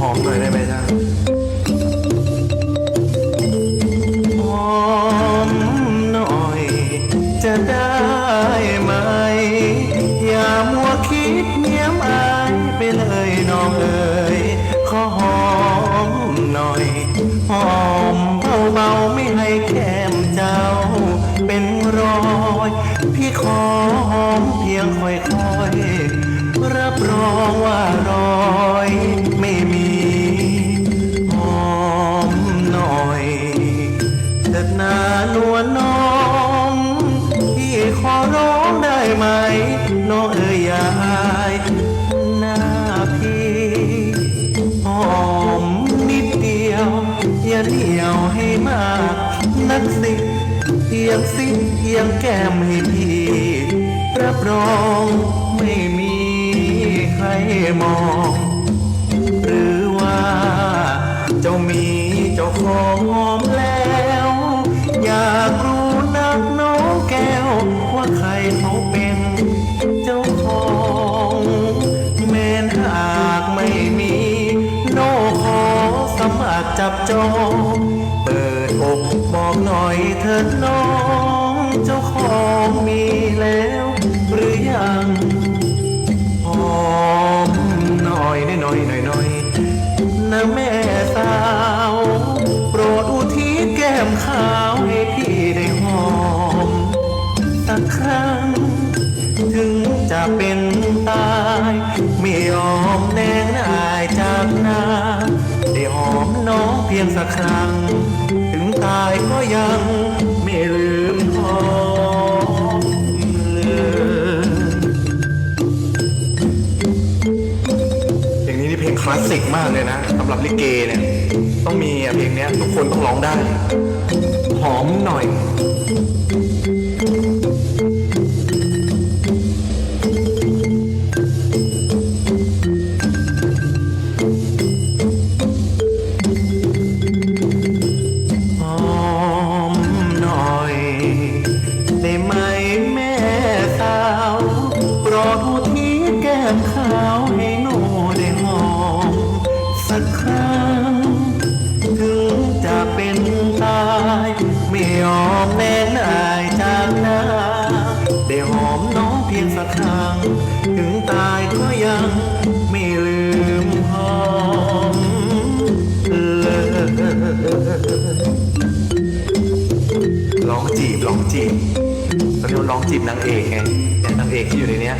หอมหน่อยได้ไหมจ๊ะหอมหน่อย จะได้ไหม อย่ามัวคิดเงียบอายไปเลยน้องเอ๋ยขอหอมหน่อยหอมเบาๆไม่ให้แก้มเจ้า เป็นรอยพี่ขอหอมเพียงค่อยๆรับรองว่ารอ นานวน้องพี่ขอร้องได้ไหม น้องเอ๋ยยายหน้าพี่หอมนิดเดียว อย่าเหนียวให้มาก นักสิเอียงสิเอียงแก้มให้พี่รับรองไม่มีใครมอง หรือว่าเจ้ามีเจ้าของหอมแล้ว จับจองเปิดอกบอกหน่อยเถิดน้อง เจ้าของมีแล้ว หรือยังหอมหน่อยหน่อยหน่อยหน่อยนะแม่สาว โปรดอุทิศแก้มขาวให้พี่ได้หอมสักครั้ง ถึงจะเป็นตาย ไม่ยอมแนงนายจากน้า เพียงสักครั้ง ถึงตายก็ยังไม่ลืมหอมเลยเพลงนี้นี่เพลงคลาสสิกมากเลยนะสำหรับลิเกเนี่ย ต้องมีอะเพลงเนี้ยทุกคนต้องร้องได้ หอมหน่อย ไม่ยอมแน่นายจากหน้าได้หอมน้องเพียงสักครั้ง ถึงตายก็ยังไม่ลืมหอมเลยร้องจีบร้องจีบตอนนี้มันร้องจีบนางเอกไงนี่นางเอกที่อยู่ในเนี้ย